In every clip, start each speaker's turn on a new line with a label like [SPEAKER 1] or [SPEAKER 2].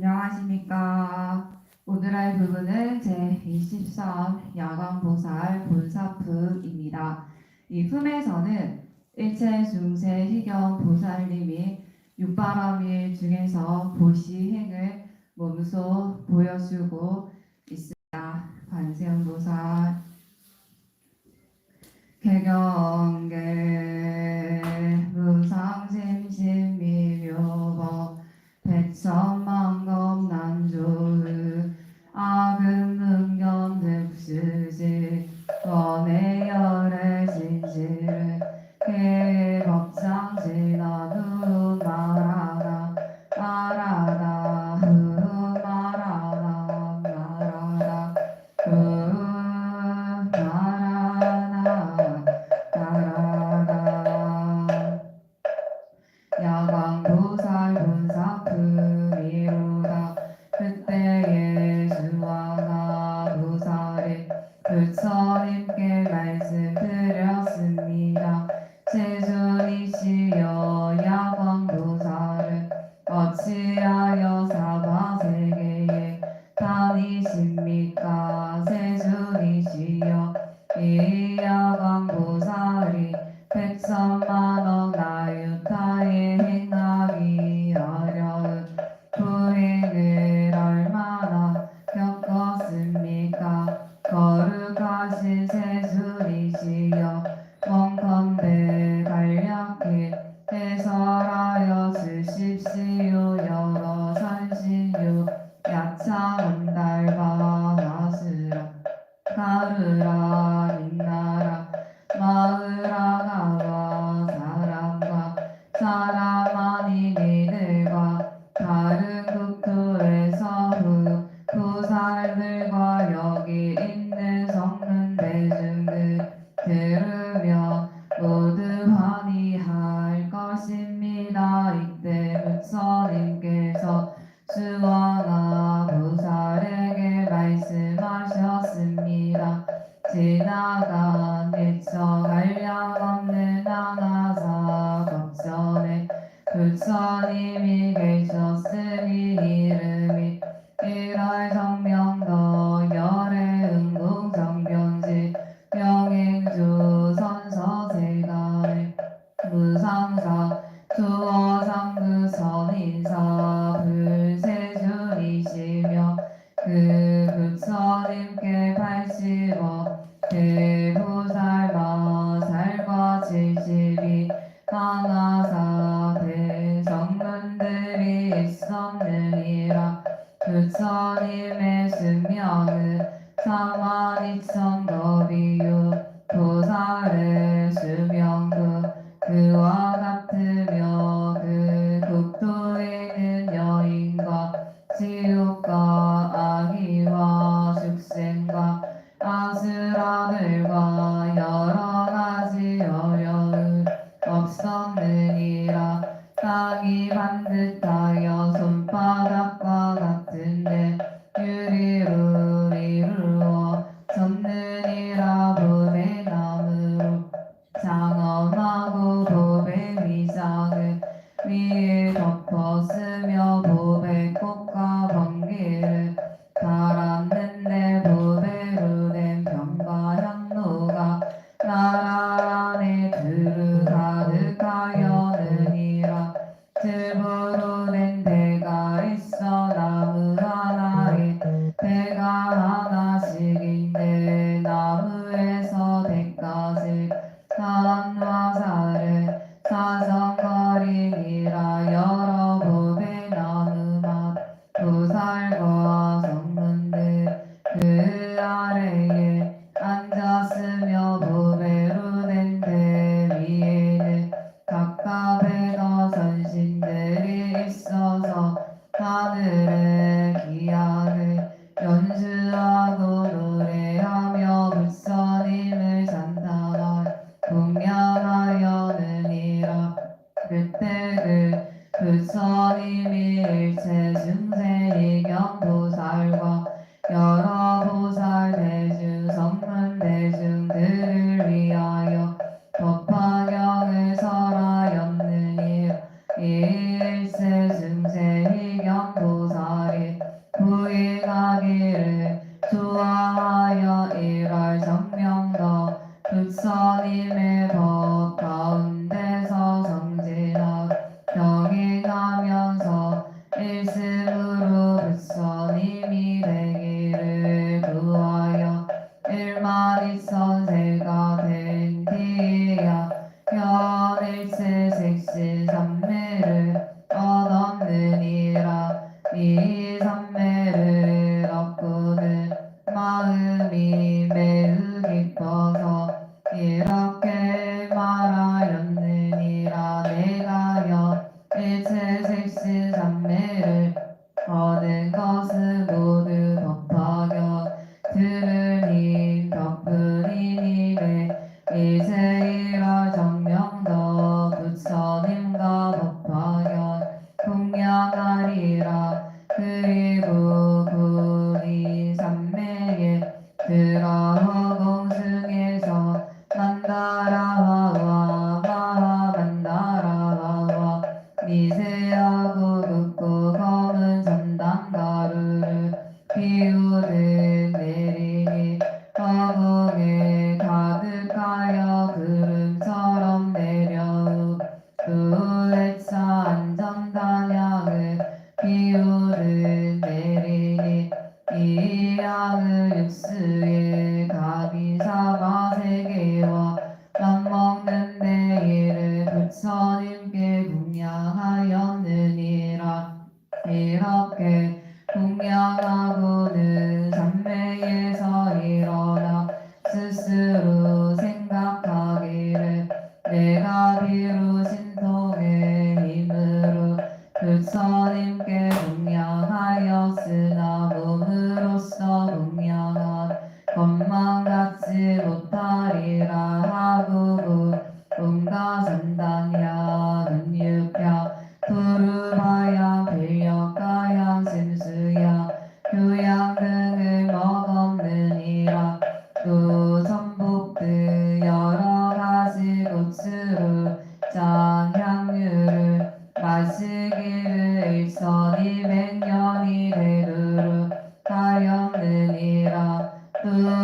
[SPEAKER 1] 안녕하십니까. 오늘의 부분은 제23 야광보살 본사품입니다. 이 품에서는 일체 중세 희경 보살님이 육바라밀 중에서 보시행을 몸소 보여주고 있습니다. 관세음보살 개경계 무상심심미묘법 백천망 äh, 对呀 그래서 수원 Yeah. 하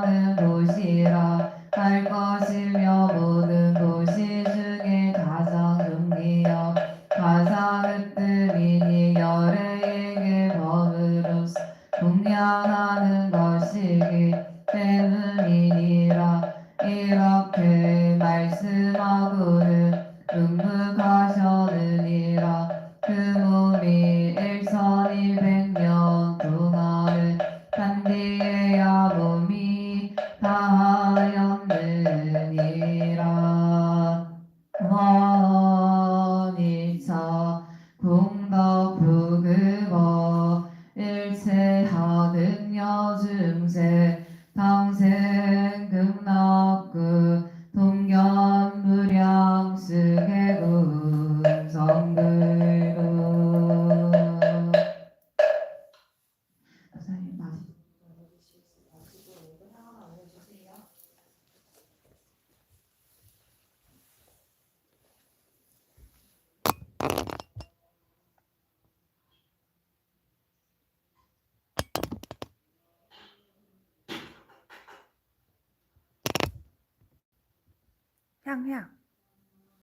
[SPEAKER 1] 나는 도시라. 할 것이며
[SPEAKER 2] 呀